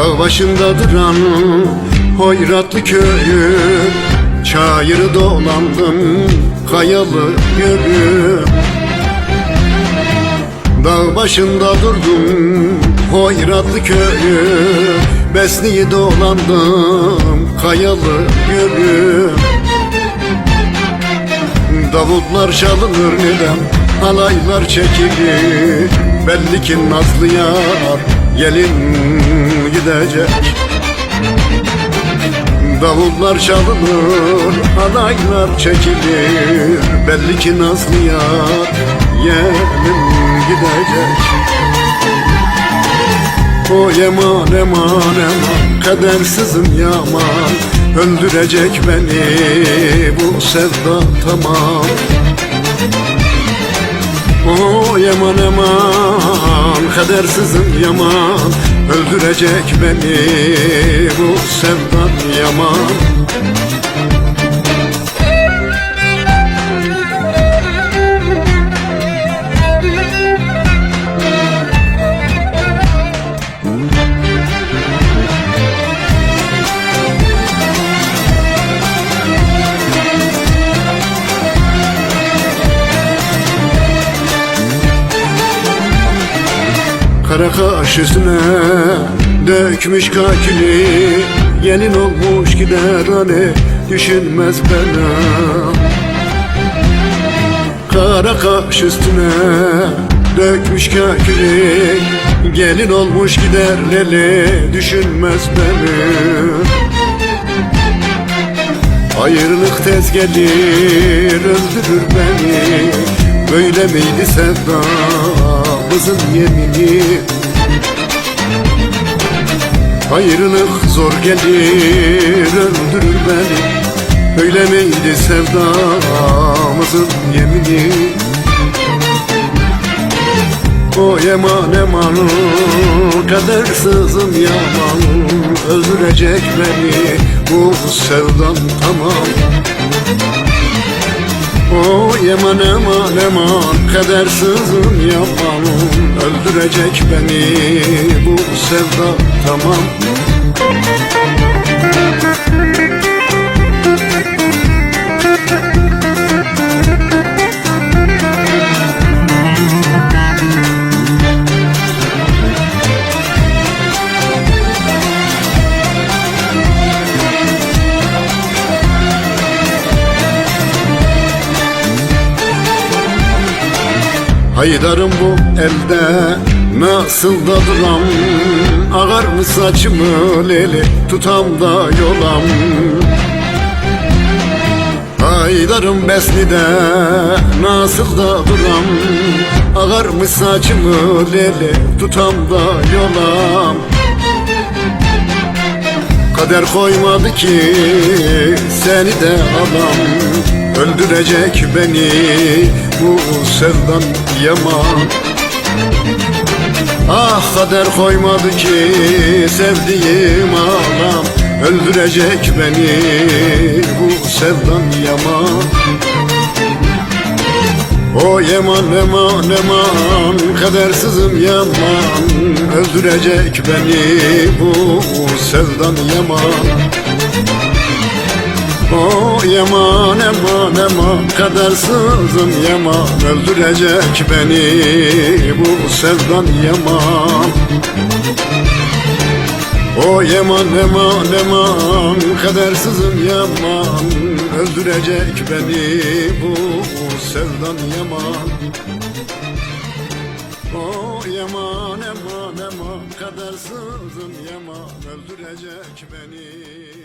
Dağ başında duran hoyratlı köyü Çayırı dolandım kayalı yürü Dağ başında durdum hoyratlı köyü Besni'yi dolandım kayalı yürü Davutlar çalınır neden Halaylar çekilir Belli ki nazlı yar Gelin gidecek. Davullar çalınır Halaylar çekilir. Belli ki nazlı yar Gelin gidecek. O eman eman eman Kadersizim yaman Öldürecek beni bu sevda tamam. O yaman eman Kadersizim yaman Öldürecek beni bu sevdan yaman Kara kaş üstüne dökmüş kakili. Gelin olmuş gider hani düşünmez bana. Kara kaş dökmüş kakili. Gelin olmuş gider leli düşünmez beni. Ayrılık tez gelir öldürür beni. Böyle miydi sevdamızın yemini. Ayrılık zor gelir öldürür beni. Böyle miydi sevdamızın yemini. O eman eman kadersizim yaman Öldürecek beni bu sevdan tamam O eman eman eman kadersizim yaman. Öldürecek beni bu sevda tamam Haydarım bu elde nasıl da duram Ağar mı saçımı leli tutam da yolam? Haydarım besnide nasıl da duram Ağar mı saçımı leli tutam da yolam? Kader koymadı ki seni de alam Öldürecek beni bu sevdan yaman. Ah kader koymadı ki sevdiğim alam Öldürecek beni bu sevdan yaman. O yaman yaman yaman kadersizim yaman. Öldürecek beni bu sevdan yaman yaman yaman yaman kadersizim yaman. Öldürecek beni bu sevdan yaman. O yaman yaman yaman kadersizim yaman. Öldürecek beni bu sevdan yaman. O yaman yaman yaman kadersizim yaman. Öldürecek beni